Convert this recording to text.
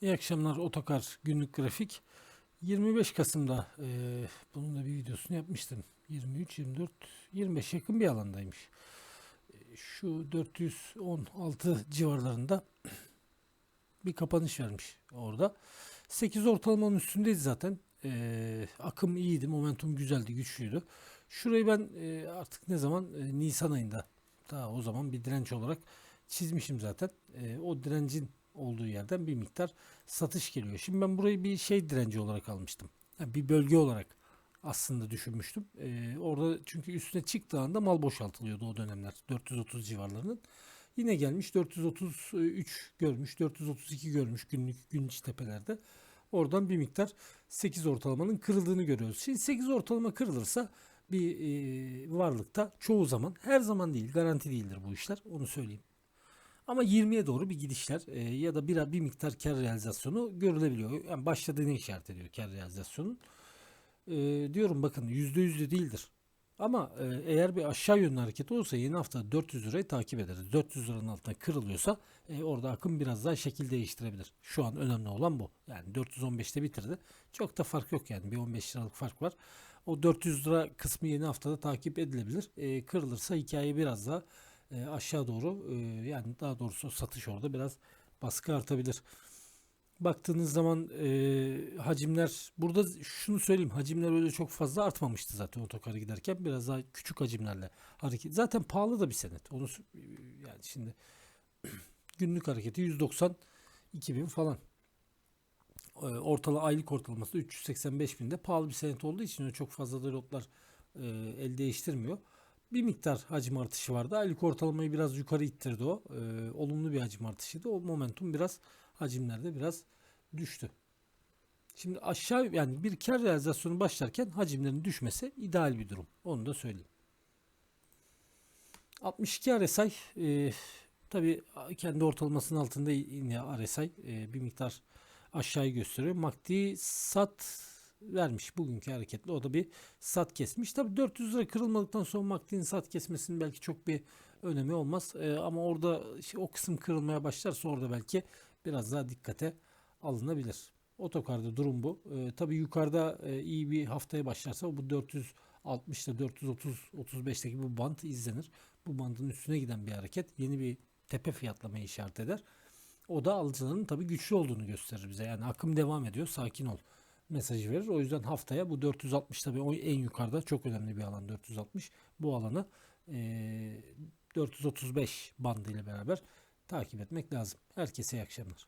İyi akşamlar Otokar günlük grafik. 25 Kasım'da eee bunun da bir videosunu yapmıştım. 23, 24, 25 yakın bir alandaymış. Eee, Şu 416 civarlarında bir kapanış vermiş orada. 8 ortalamanın üstündeyiz zaten. Eee, akım iyiydi, momentum güzeldi, güçlüydü. Şurayı ben eee, artık ne zaman Eee, Nisan ayında daha o zaman bir direnç olarak çizmişim zaten. Eee, o direncin olduğu yerden bir miktar satış geliyor. Şimdi ben burayı bir şey direnci olarak almıştım. Yani bir bölge olarak aslında düşünmüştüm. Eee, orada çünkü üstüne çıktığı anda mal boşaltılıyordu o dönemler. 430 civarlarının. Yine gelmiş 433 görmüş, 432 görmüş günlük gün içi tepelerde. Oradan bir miktar 8 ortalamanın kırıldığını görüyoruz. Şimdi 8 ortalama kırılırsa bir eee, varlıkta çoğu zaman her zaman değil garanti değildir bu işler onu söyleyeyim. Ama 20'ye doğru bir gidişler e, ya da bir, bir miktar kar realizasyonu görülebiliyor. Yani başladığını işaret ediyor kar realizasyonun. E, diyorum bakın %100 de değildir. Ama e, eğer bir aşağı yönlü hareket olursa yeni hafta 400 lirayı takip ederiz. 400 liranın altına kırılıyorsa e, orada akım biraz daha şekil değiştirebilir. Şu an önemli olan bu. Yani 415'te bitirdi. Çok da fark yok yani bir 15 liralık fark var. O 400 lira kısmı yeni haftada takip edilebilir. E, kırılırsa hikaye biraz daha e, aşağı doğru e, yani daha doğrusu satış orada biraz baskı artabilir. Baktığınız zaman e, hacimler burada şunu söyleyeyim hacimler öyle çok fazla artmamıştı zaten otokara giderken biraz daha küçük hacimlerle hareket. Zaten pahalı da bir senet. Onu s- yani şimdi günlük hareketi 190 2000 falan. E, ortala aylık ortalaması da 385 binde pahalı bir senet olduğu için çok fazla da lotlar e, el değiştirmiyor. Bir miktar hacim artışı vardı. Aylık ortalamayı biraz yukarı ittirdi o. E, olumlu bir hacim artışıydı. O momentum biraz hacimlerde biraz düştü. Şimdi aşağı yani bir kar realizasyonu başlarken hacimlerin düşmesi ideal bir durum. Onu da söyleyeyim. 62 RSI e, tabi kendi ortalamasının altında yine RSI e, bir miktar aşağıyı gösteriyor. MACD sat vermiş bugünkü hareketle. O da bir sat kesmiş. Tabi 400 lira kırılmadıktan sonra MACD'nin sat kesmesinin belki çok bir önemi olmaz. E, ama orada işte o kısım kırılmaya başlarsa orada belki biraz daha dikkate alınabilir. Otokarda durum bu. E, tabii yukarıda e, iyi bir haftaya başlarsa bu 460 ile 430 35'teki bu bant izlenir. Bu bandın üstüne giden bir hareket yeni bir tepe fiyatlamayı işaret eder. O da alıcıların tabii güçlü olduğunu gösterir bize. Yani akım devam ediyor. Sakin ol mesajı verir. O yüzden haftaya bu 460 tabii en yukarıda çok önemli bir alan 460. Bu alanı e, 435 bandı ile beraber takip etmek lazım. Herkese iyi akşamlar.